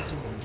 하시는 분.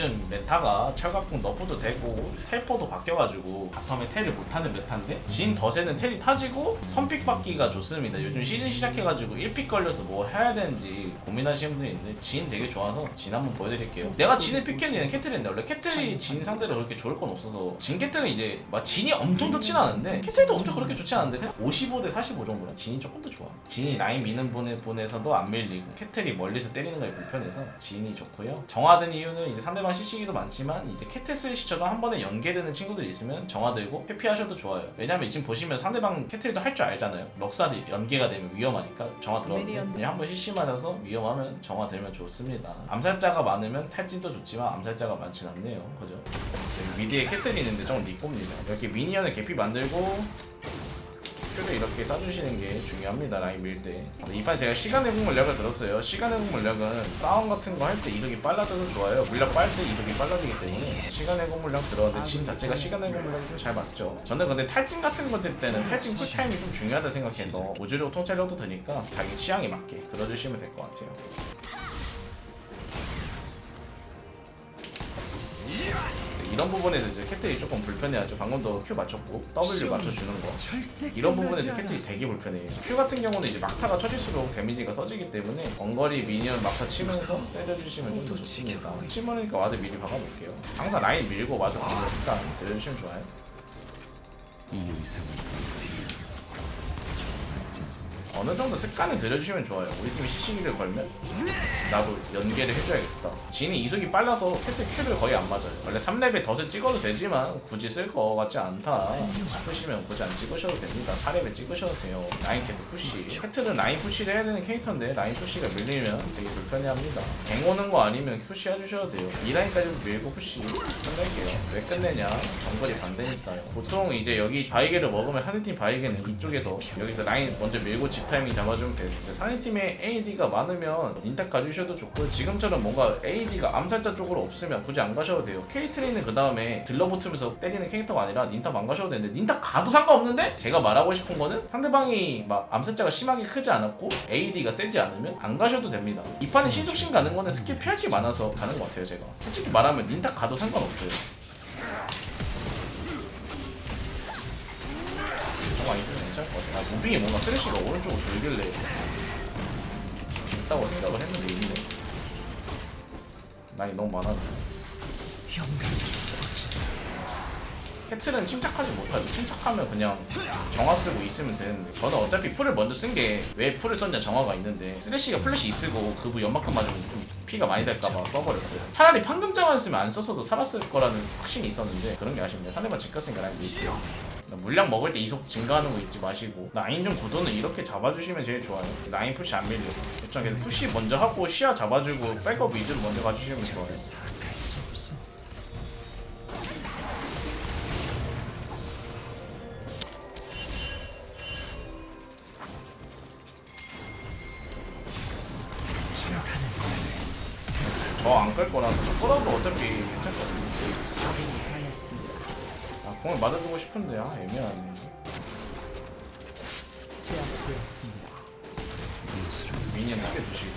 요즘 메타가 철갑궁 너프도 되고 텔포도 바뀌어가지고 바텀에 텔을 못하는 메타인데 진 덫에는 텔이 타지고 선픽 받기가 좋습니다. 요즘 시즌 시작해가지고 1픽 걸려서 뭐 해야 되는지 고민하시는 분이 있는데 진 되게 좋아서 진 한번 보여드릴게요. 내가 진을 픽했는 캐틀인데 원래 캐틀이 진 상대로 그렇게 좋을 건 없어서 진 캐틀은 이제 막 진이 엄청 좋진 않은데 캐틀도 엄청 그렇게 좋진 않은데 그냥 55 대 45 정도라 진이 조금 더 좋아. 진이 라인 미는 분에, 분에서도 안 밀리고 캐틀이 멀리서 때리는 거에 불편해서 진이 좋고요. 정화든 이유는 이제 상대방 CC기도 많지만 이제 캐틀 스리시처럼 한 번에 연계되는 친구들 있으면 정화 들고 회피하셔도 좋아요. 왜냐면 지금 보시면 상대방 캐틀도 할 줄 알잖아요. 럭사도 연계가 되면 위험하니까 정화 들어가면 그냥 한번 CC 맞아서 위험하면 정화 들면 좋습니다. 암살자가 많으면 탈진도 좋지만 암살자가 많진 않네요. 그죠? 미디에 캐틀이 있는데 좀 리꼽니다. 이렇게 미니언을 개피 만들고 큐를 이렇게 쏴주시는 게 중요합니다 라인 밀 때 이판 제가 시간의 국 물약을 들었어요. 시간의 국 물약은 싸움 같은 거 할 때 이득이 빨라져서 좋아요. 물약 빨 때 이득이 빨라지기 때문에 시간의 국 물약 들었는데 진 자체가 시간의 국 물약이 좀 잘 맞죠. 저는 근데 탈진 같은 것들 때는 탈진 쿨타임이 좀 중요하다 생각해서 우주력 통찰력도 드니까 자기 취향에 맞게 들어주시면 될 것 같아요 이런 부분에서 이제 캐틀이 조금 불편해하죠. 방금도 Q 맞췄고 W 맞춰주는 거. 이런 부분에서 캐틀이 되게 불편해요. Q 같은 경우는 이제 막타가 쳐질수록 데미지가 써지기 때문에 원거리 미니언 막타 치면서 때려주시면 좀 더 좋습니다. 치면으니까 와드 미리 박아볼게요. 항상 라인 밀고 와드 박는 습관 들여주시면 좋아요. 어느 정도 습관을 들여주시면 좋아요. 우리 팀이 CC기를 걸면 나도 연계를 해줘야겠다. 진이 이속이 빨라서 캐트 Q를 거의 안 맞아요. 원래 3렙에 덫을 찍어도 되지만 굳이 쓸 거 같지 않다 싶으시면 굳이 안 찍으셔도 됩니다. 4렙에 찍으셔도 돼요. 라인 캐트 푸시. 캐트는 라인 푸시를 해야 되는 캐릭터인데 라인 푸시가 밀리면 되게 불편해합니다. 갱 오는 거 아니면 푸시 해주셔도 돼요. 이 라인까지 밀고 푸시 끝낼게요. 왜 끝내냐? 정글이 반대니까요. 보통 이제 여기 바이게를 먹으면 상대팀 바이게는 이쪽에서 여기서 라인 먼저 밀고 집 타이밍 잡아주면 되는데 상대팀에 AD가 많으면 닌탁 가주셔 도 좋고 지금처럼 뭔가 AD가 암살자 쪽으로 없으면 굳이 안 가셔도 돼요. 케이트리는 그 다음에 들러붙으면서 때리는 캐릭터가 아니라 닌탁 안 가셔도 되는데 닌탁 가도 상관없는데 제가 말하고 싶은 거는 상대방이 막 암살자가 심하게 크지 않았고 AD가 세지 않으면 안 가셔도 됩니다. 이 판에 신속신 가는 거는 스킬 피할 게 많아서 가는 것 같아요 제가. 솔직히 말하면 닌탁 가도 상관없어요. 정말 있으면 괜찮을 것 같아. 아, 무빙이 뭔가 쓰레쉬가 오른쪽으로 돌길래 있다고 생각을 했는데 있네. 나이 너무 많아. 캐틀은 침착하지 못하죠. 침착하면 그냥 정화 쓰고 있으면 되는데 저는 어차피 풀을 먼저 쓴 게 왜 풀을 썼냐 정화가 있는데 쓰레쉬가 플래시 쓰고 그부 연막금 맞으면 좀 피가 많이 될까봐 써버렸어요. 차라리 판금 정화 쓰면 안 썼어도 살았을 거라는 확신이 있었는데 그런 게 아쉽네요. 상대방 집갔으니까 라인 밀게요. 물량 먹을 때 이속 증가하는 거 잊지 마시고 라인 좀 구도는 이렇게 잡아주시면 제일 좋아요. 라인 푸시 안 밀리고 일단 그냥 푸시 먼저 하고 시야 잡아주고 백업 위주로 먼저 가주시면 좋아요. 저안끌 거라서 저 끌어도 어차피 괜찮거든요. 아 공을 맞아주고 싶은데 아 애매하네. 미니언 크게 주시고.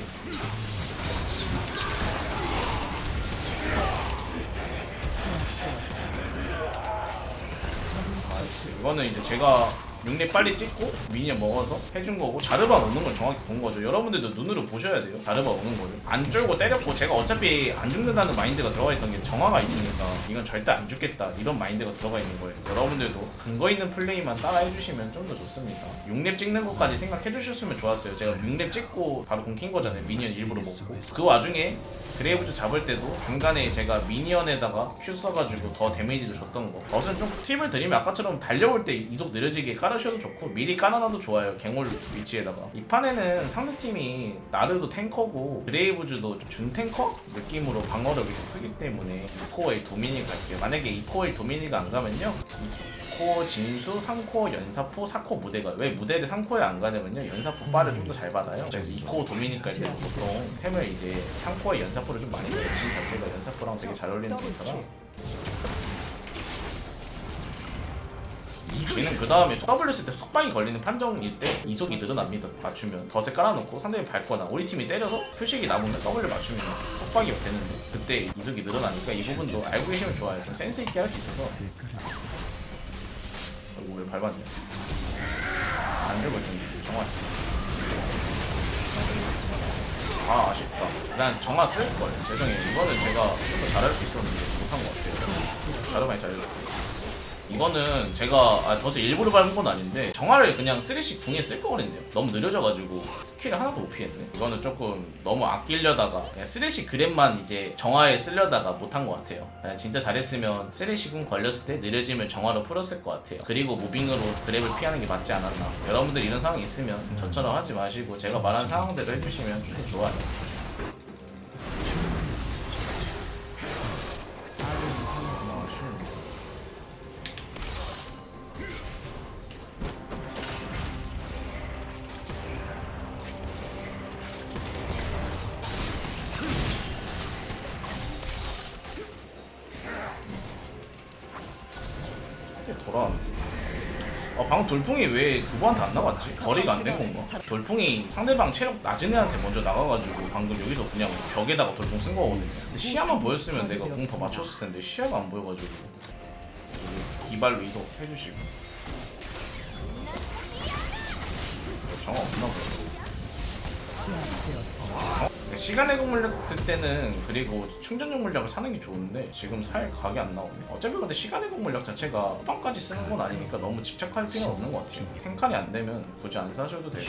아, 이거는 이제 제가 6렙 빨리 찍고 미니언 먹어서 해준 거고 자르바 오는 걸 정확히 본 거죠. 여러분들도 눈으로 보셔야 돼요. 자르바 오는 거를. 안 쫄고 때렸고 제가 어차피 안 죽는다는 마인드가 들어가 있던 게 정화가 있으니까 이건 절대 안 죽겠다 이런 마인드가 들어가 있는 거예요. 여러분들도 근거 있는 플레이만 따라 해주시면 좀 더 좋습니다. 6렙 찍는 것까지 생각해 주셨으면 좋았어요. 제가 6렙 찍고 바로 공킨 거잖아요. 미니언 일부러 먹고. 그 와중에 그레이브즈 잡을 때도 중간에 제가 미니언에다가 큐 써가지고 더 데미지를 줬던 거. 덫은 좀 팁을 드리면 아까처럼 달려올 때 이속 느려지게 깔아 주셔도 좋고 미리 깔아놔도 좋아요. 갱올 위치에다가. 이 판에는 상대팀이 나르도 탱커고 그레이브즈도 준탱커 느낌으로 방어력이 좀 크기 때문에 2코어의 도미닉 갈게요 만약에 2코어의 도미닉 안 가면요. 2코 진수, 3코 연사포, 4코 무대가 왜 무대를 3코에 안 가냐면요. 연사포 바를 좀 더 잘 받아요. 그래서 2코 도미니까 이제 보통 템을 이제 3코에 연사포를 좀 많이 넣어요 진 자체가 연사포랑 되게 잘 어울리는 데다가 쥐는 그 다음에 W 쓸때 속박이 걸리는 판정일 때 이속이 늘어납니다. 맞추면 덫에 깔아놓고 상대를 밟거나 우리 팀이 때려서 표식이 남으면 W 맞추면 속박이 되는데 그때 이속이 늘어나니까 이 부분도 알고 계시면 좋아요. 좀 센스 있게 할 수 있어서. 이거 왜 밟았냐? 안 있던데 정화. 아 아쉽다. 난 정화 쓸 걸. 죄송해요. 이거는 제가 좀 더 잘할 수 있었는데 못한 것 같아요. 자료 많이 잘해줬어요. 이거는 제가 아, 덫을 일부러 밟은 건 아닌데 정화를 그냥 쓰레쉬 궁에 쓸 거거든요. 너무 느려져가지고 스킬을 하나도 못 피했네. 이거는 조금 너무 아끼려다가 그냥 쓰레쉬 그랩만 이제 정화에 쓰려다가 못한 것 같아요. 그냥 진짜 잘했으면 쓰레쉬 궁 걸렸을 때 느려지면 정화로 풀었을 것 같아요. 그리고 무빙으로 그랩을 피하는 게 맞지 않았나. 여러분들 이런 상황이 있으면 저처럼 하지 마시고 제가 말한 상황대로 해주시면 좋아요 돌아왔네 어, 방금 돌풍이 왜 그거한테 안 나갔지? 거리가 안 된 건가? 돌풍이 상대방 체력 낮은 애한테 먼저 나가가지고 방금 여기서 그냥 벽에다가 돌풍 쓴 거거든요. 근데 시야만 보였으면 내가 공 더 맞췄을 텐데 시야가 안 보여가지고 기발로 이동해주시고 정화 없나 보다. 네, 시간의 공물력 들 때는 그리고 충전용 물약을 사는 게 좋은데 지금 살 각이 안 나오네. 어차피 근데 시간의 공물력 자체가 후반까지 쓰는 건 아니니까 너무 집착할 필요는 없는 것 같아요. 탱칸이 안 되면 굳이 안 사셔도 되고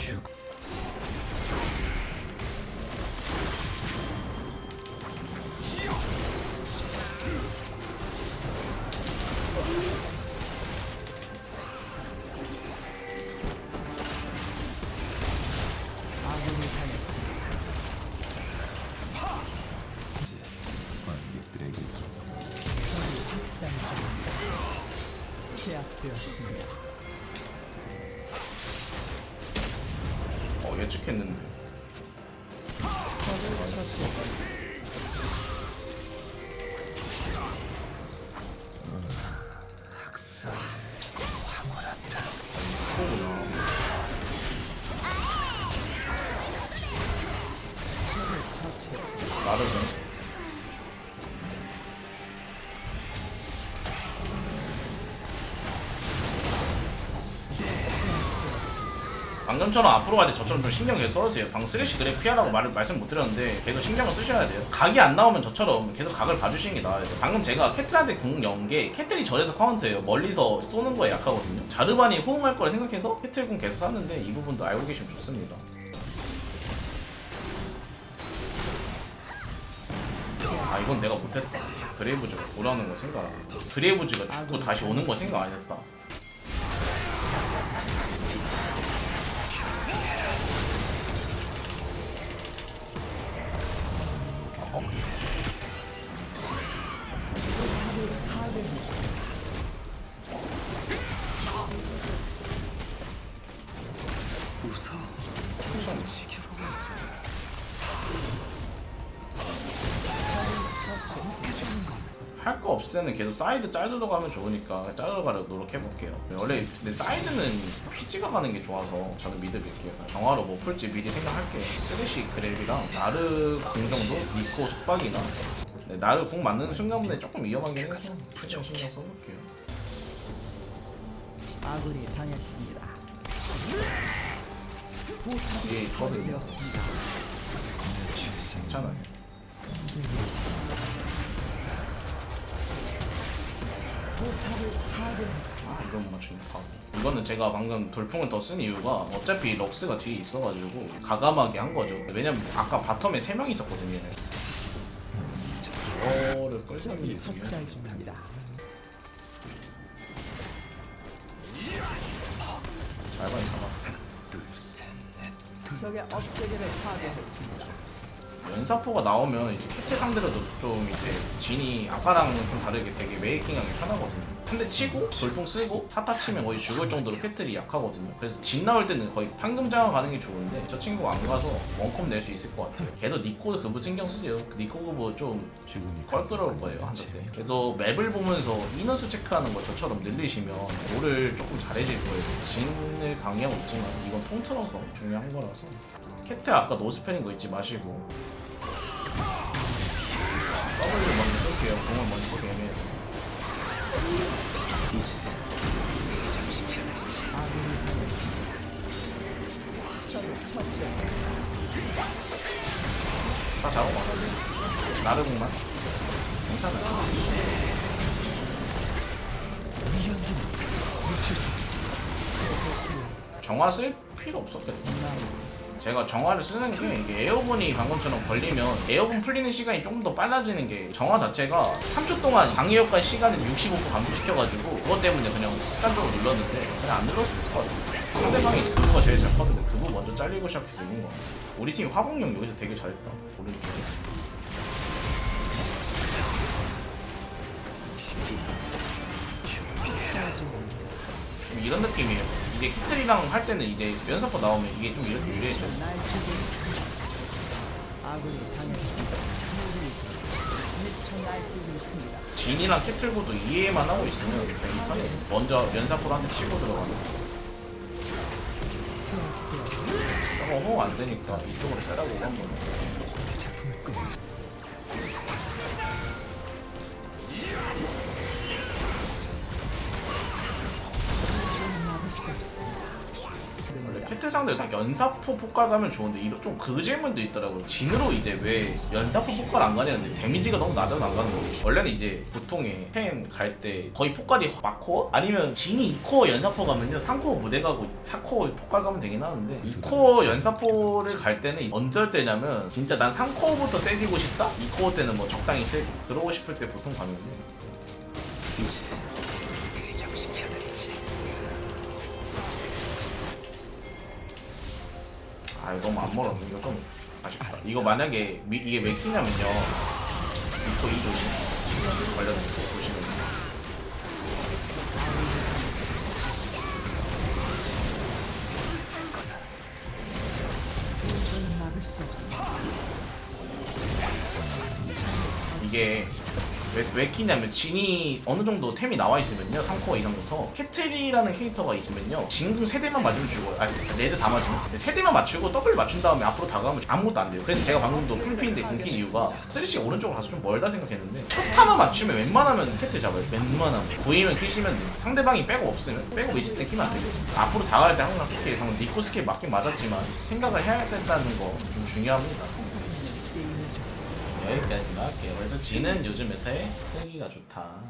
어 예측했는데 방금처럼 앞으로 갈때 저처럼 좀 신경 계속 써주세요. 방 쓰레쉬 그래 피하라고 말, 말씀 못 드렸는데 계속 신경을 쓰셔야 돼요. 각이 안 나오면 저처럼 계속 각을 봐주시는 게 나아요. 방금 제가 캐틀한테 궁 연게 캐틀이 절에서 카운트예요. 멀리서 쏘는 거에 약하거든요. 자르반이 호응할 거라 생각해서 캐틀 궁 계속 쐈는데 이 부분도 알고 계시면 좋습니다. 아 이건 내가 못했다. 브레이브즈가 돌아오는 거 생각 안 해. 브레이브즈가 죽고 다시 오는 거 생각 안 했다. 없을 때는 계속 사이드 짜르러 가면 좋으니까 짜르러 가려고 노력해볼게요. 원래 근데 사이드는 피지가 가는 게 좋아서 저는 미드 밀게요. 정화로 뭐 풀지 미리 생각할게요. 쓰레쉬 그랩이랑 나르 궁 정도? 니코 속박이나 네, 나르 궁 맞는 순간부터 조금 위험하긴 해서 최대한 신경 써볼게요. 아군이 당했습니다. 있거든요. 파괴되었습니다. 괜찮아요. 아, 이건 맞추니까. 이거는 제가 방금 돌풍을 더 쓴 이유가 어차피 럭스가 뒤에 있어가지고 가감하게 한 거죠. 왜냐면 아까 바텀에 3명 있었거든요. 저를 끌 생각이 중입니다. 잘 봐요, 잡아. 적의 업체계를 파괴했습니다. 연사포가 나오면 이제 캐트 상대로도 좀 이제 진이 아까랑 좀 다르게 되게 메이킹하기 편하거든요. 한대 치고 돌풍 쓰고 사타 치면 거의 죽을 정도로 캐틀이 약하거든요. 그래서 진 나올 때는 거의 황금장어 가는 게 좋은데 저 친구가 안 가서 원컵 낼 수 있을 것 같아요. 걔도 니코 그부 신경 쓰세요. 그 니코 그부 좀 죽음이 껄끄러울 거예요 한때 때. 그래도 맵을 보면서 인원수 체크하는 거 저처럼 늘리시면 롤을 조금 잘해질 거예요. 진을 강의하고 있지만 이건 통틀어서 중요한 거라서. 캣테 아까 노스펠인 거 잊지 마시고. W 먼저 쏠게요. 공을 먼저. 적을 처치했습니다. 다 잡아봐. 나르공만. 괜찮아요. 정화 쓸 필요 없었겠다. 제가 정화를 쓰는 게 이게 에어본이 방금처럼 걸리면 에어본 풀리는 시간이 조금 더 빨라지는 게 정화 자체가 3초 동안 방해 효과 시간을 65% 감소시켜가지고 그것 때문에 그냥 습관적으로 눌렀는데 그냥 안 눌렀을 것 같아요. 상대방이 그거가 제일 잘 컸는데 그거 먼저 잘리고 시작해서 이긴 거 같아요. 우리 팀 화공룡 여기서 되게 잘했다. 오른쪽에. 좀 이런 느낌이에요. 이게 키틀이랑 할 때는 이제 연사포 나오면 이게 좀 이렇게 유리해져. 진이랑 캐틀보도 이해만 하고 있으면 이 판에 먼저 연사포로 한대 치고 들어가는 거. 호응 안 되니까 이쪽으로 빼라고 한 거네. 캐틀 상대로 딱 연사포 폭발 가면 좋은데 이런 좀그 질문도 있더라고요. 진으로 이제 왜 연사포 폭발 안 가냐는데 데미지가 너무 낮아서 안 가는 거예요. 원래는 이제 보통에 템 갈 때 거의 폭발이 막 코어 아니면 진이 2코어 연사포 가면요 3코어 무대 가고 4코어 폭발 가면 되긴 하는데 2코어 연사포를 갈 때는 언제 할 때냐면 진짜 난 3코어부터 세지고 싶다? 2코어 때는 뭐 적당히 세고 그러고 싶을 때 보통 가는데 이제 아 이거 너무 안 멀었네. 이거 좀 아쉽다. 이거 만약에 미, 이게 왜 끼냐면요. 이거 이 조심. 관련 조심해. 도저히 막을 수 없습니다. 이게 왜, 왜 끼냐면 진이 어느 정도 템이 나와 있으면요. 3코어 이상부터. 캐틀이라는 캐릭터가 있으면요. 진궁 세대만 맞으면 죽어요. 아 레드 다 맞으면? 근데 세대만 맞추고 더블 맞춘 다음에 앞으로 다가가면 아무것도 안 돼요. 그래서 제가 방금도 풀피인데 끊긴 이유가 쓰리시가 오른쪽으로 가서 좀 멀다 생각했는데 첫 타만 맞추면 웬만하면 캐틀 잡아요. 웬만하면. 보이면 키시면 돼요. 상대방이 백업 없으면 백업 있을 때 키면 안 되겠죠. 앞으로 다가갈 때 항상 스킬 방금 니코 스킬 맞긴 맞았지만 생각을 해야 된다는 거 좀 중요합니다 여기까지만 할게요. 그래서 지는 요즘 메타에 쓰기가 좋다.